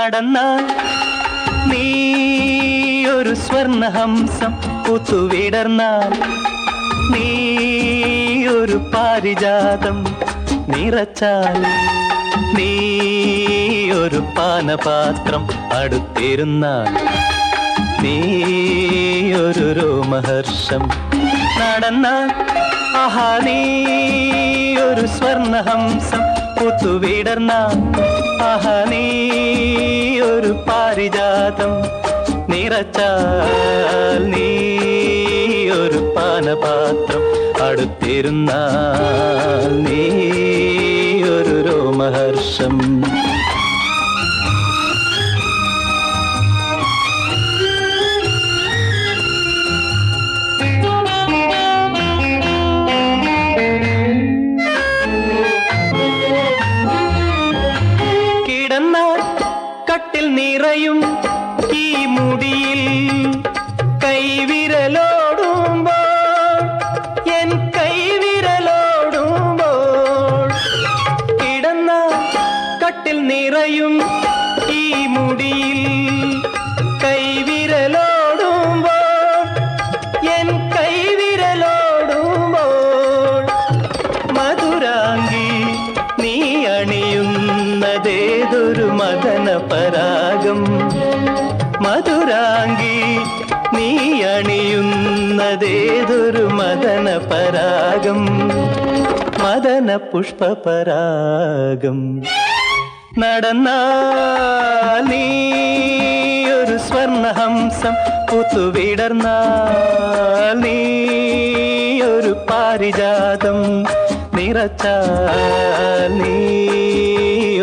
നടന്നാൽ നീ ഒരു സ്വർണഹംസം പുത്തുവിടർന്നാൽ നീ ഒരു പാരിജാതം നിറച്ചാൽ നീ ഒരു പാനപാത്രം അടുത്തിരുന്നാൽ നീ ഒരു രോമഹർഷം നടന്നാൽ ആഹാ നീ ഒരു സ്വർണഹംസം പുത്തുവിടർന്നാൽ ആഹാ നീ പാരിജാതം നിറച്ചാൽ നീ ഒരു പാനപാത്രം അടുത്തിരുന്ന നീ ഒരു രോമഹർഷം. നിറയും ഈ മുടിയിൽ കൈവിരലോടുമ്പോൾ എൻ കൈവിരലോടുമ്പോൾ മധുരാങ്കി നീ അണിയുന്നതേതൊരു മദന പരാഗം? മധുരാങ്കി നീ അണിയുന്നതേതൊരു മദന പരാഗം? മദന പുഷ്പപരാഗം നടന്നാൽ നീ ഒരു സ്വർണഹംസം പുത്തുവിടർന്നാൽ നീ ഒരു പാരിജാതം നിറച്ചാൽ നീ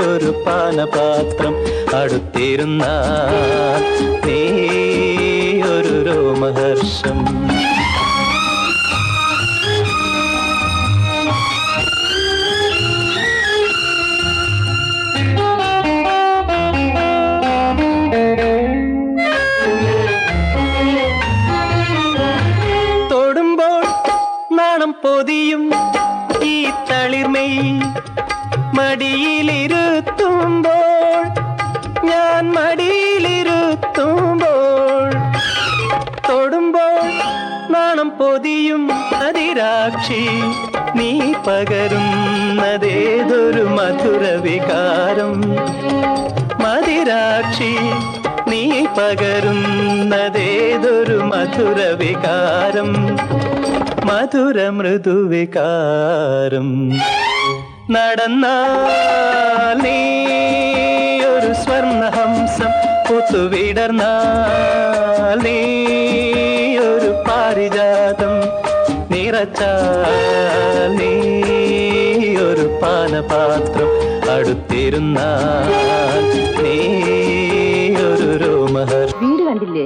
ഒരു പാനപാത്രം അടുത്തിരുന്നാൽ നീ ഒരു രോമഹർഷം. മടിയിലിരുത്തുമ്പോൾ ഞാൻ മടിയിലിരുത്തുമ്പോൾ തൊടുമ്പോൾ നാണം പൊതിയും അതിരാക്ഷി നീ പകരുന്നതേതൊരു മധുര വികാരം? മതിരാക്ഷി നീ പകരുന്നതേതൊരു മധുര വികാരം? മധുര മൃദുവികാരം നടന്നാൽ ഒരു സ്വർണഹംസം പുത്തുവിടർന്നാൽ ഒരു പാരിജാതം നിറച്ച ഒരു പാനപാത്രം അടുത്തിരുന്ന നീ ഒരു രോമഹർ വീട് കണ്ടില്ലേ?